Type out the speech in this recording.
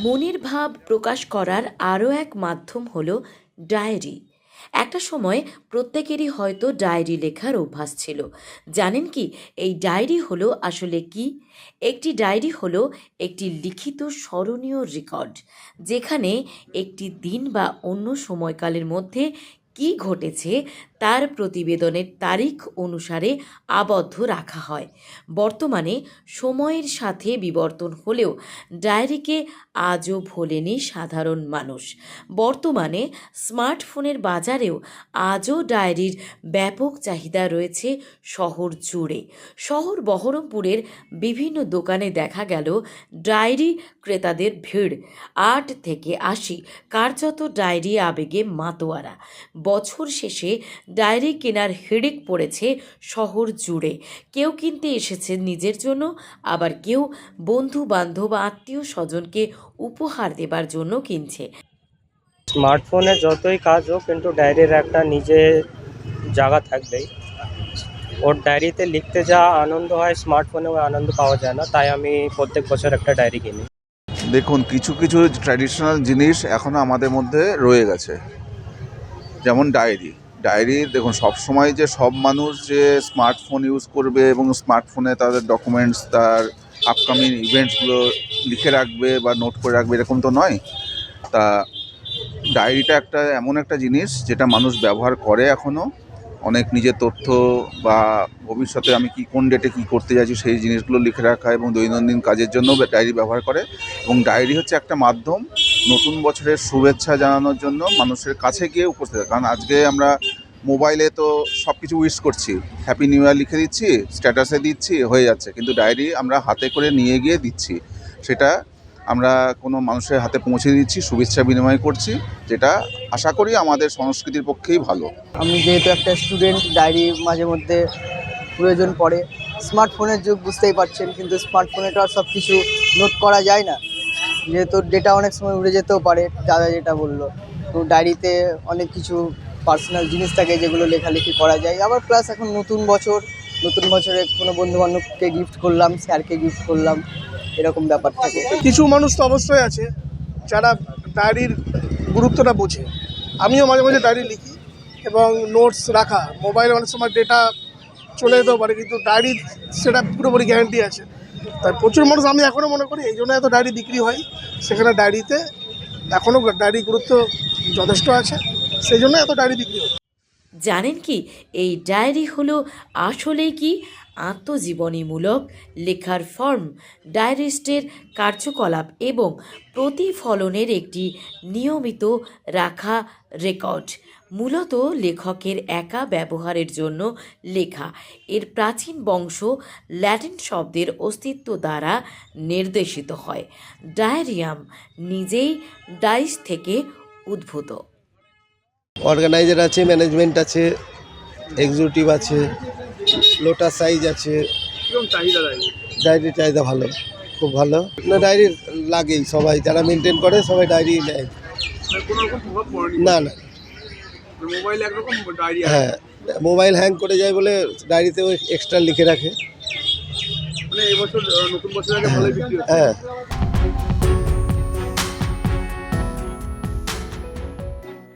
মনের ভাব প্রকাশ করার আরও এক মাধ্যম হল ডায়েরি। একটা সময় প্রত্যেকেরই হয়তো ডায়েরি লেখার অভ্যাস ছিল। জানেন কি, এই ডায়েরি হলো আসলে কি? একটি ডায়েরি হলো একটি লিখিত স্মরণীয় রেকর্ড, যেখানে একটি দিন বা অন্য সময়কালের মধ্যে কি ঘটেছে তার প্রতিবেদনের তারিখ অনুসারে আবদ্ধ রাখা হয়। বর্তমানে সময়ের সাথে বিবর্তন হলেও ডায়েরিকে আজও ভোলেনি সাধারণ মানুষ। বর্তমানে স্মার্টফোনের বাজারেও আজও ডায়েরির ব্যাপক চাহিদা রয়েছে শহর জুড়ে। শহর বহরমপুরের বিভিন্ন দোকানে দেখা গেল ডায়েরি ক্রেতাদের ভিড়। আট থেকে আশি কার্যত ডায়েরি আবেগে মাতোয়ারা। বছর শেষে ডায়েরি কেনার হিড়িক পড়েছে শহর জুড়ে। কেউ কিনতে এসেছে নিজের জন্য আবার কেউ বন্ধু বান্ধব আত্মীয় স্বজনকে উপহার দেবার জন্য কিনছে। স্মার্টফোনে যতই কাজ হোক কিন্তু ডায়েরির একটা নিজে জায়গা থাকবেই। ওর ডায়েরিতে লিখতে যা আনন্দ হয় স্মার্টফোনে ওই আনন্দ পাওয়া যায় না তাই আমি প্রত্যেক বছর একটা ডায়েরি কিনি। দেখুন কিছু কিছু ট্র্যাডিশনাল জিনিস এখনও আমাদের মধ্যে রয়ে গেছে। যেমন ডায়েরি। ডায়েরি, দেখুন সব সময় যে সব মানুষ যে স্মার্টফোন ইউজ করবে এবং স্মার্টফোনে তাদের ডকুমেন্টস তার আপকামিং ইভেন্টসগুলো লিখে রাখবে বা নোট করে রাখবে, এরকম তো নয়। তা ডায়েরিটা একটা এমন একটা জিনিস যেটা মানুষ ব্যবহার করে এখনও অনেক নিজের তথ্য বা ভবিষ্যতে আমি কি, কোন ডেটে কি করতে যাচ্ছি সেই জিনিসগুলো লিখে রাখা এবং দৈনন্দিন কাজের জন্য ডায়েরি ব্যবহার করে। এবং ডায়েরি হচ্ছে একটা মাধ্যম। নতুন বছরের শুভেচ্ছা জানানোর জন্য মানুষের কাছে গিয়ে উপস্থিত কারণ আজকে আমরা মোবাইলে তো সব কিছু উইশ করছি। হ্যাপি নিউ ইয়ার লিখে দিচ্ছি স্ট্যাটাসে দিচ্ছি, হয়ে যাচ্ছে। কিন্তু ডায়েরি আমরা হাতে করে নিয়ে গিয়ে দিচ্ছি। সেটা আমরা কোনো মানুষের হাতে পৌঁছে দিচ্ছি, শুভেচ্ছা বিনিময় করছি, যেটা আশা করি আমাদের সংস্কৃতির পক্ষেই ভালো। আমি যেহেতু একটা স্টুডেন্ট ডায়েরি মাঝে মধ্যে প্রয়োজন পড়ে। স্মার্টফোনের যুগ বুঝতেই পারছেন, কিন্তু স্মার্টফোনে তো আর সব কিছু নোট করা যায় না। যেহেতু ডেটা অনেক সময় উড়ে যেতেও পারে, দাদা যেটা বলল। তো ডায়েরিতে অনেক কিছু পার্সোনাল জিনিস থাকে যেগুলো লেখালেখি করা যায়। আবার প্লাস এখন নতুন বছর, নতুন বছরে কোনো বন্ধু বান্ধবকে গিফট করলাম, স্যারকে গিফট করলাম, এরকম ব্যাপার থাকে। কিছু মানুষ তো অবশ্যই আছে যারা ডায়েরির গুরুত্বটা বোঝে। আমিও মাঝে মাঝে ডায়েরি লিখি এবং নোটস রাখা। মোবাইলে অনেক সময় ডেটা চলে যেতেও পারে, কিন্তু ডায়েরির সেটা পুরোপুরি গ্যারান্টি আছে। তাই প্রচুর মানুষ, আমি এখনও মনে করি এই জন্য এত ডায়েরি বিক্রি হয়। সেখানে ডায়েরিতে এখনও ডায়েরির গুরুত্ব যথেষ্ট আছে, সেই জন্য এত ডায়েরি বিক্রি হয়। জানেন কি, এই ডায়েরি হলো আসলেই কি আত্মজীবনীমূলক লেখার ফর্ম, ডায়েরিস্টের কার্যকলাপ এবং প্রতিফলনের একটি নিয়মিত রাখা রেকর্ড। মূলত লেখকের একা ব্যবহারের জন্য লেখা। এর প্রাচীন বংশ ল্যাটিন শব্দের অস্তিত্ব দ্বারা নির্দেশিত হয়। ডায়েরিয়াম নিজেই ডাইস থেকে উদ্ভূত। অর্গানাইজার আছে ম্যানেজমেন্ট আছে এক্সিকিউটিভ আছে লোটাস সাইজ আছে। ডায়েরির? চাহিদা ভালো খুব ভালো। না ডায়েরি লাগেই সবাই যারা মেনটেন করে সবাই ডায়েরি নেয়। না না। হ্যাঁ মোবাইল হ্যাং করে যায় বলে ডায়েরিতেও এক্সট্রা লিখে রাখে। মানে এবছর নতুন বছর ভালোই হ্যাঁ।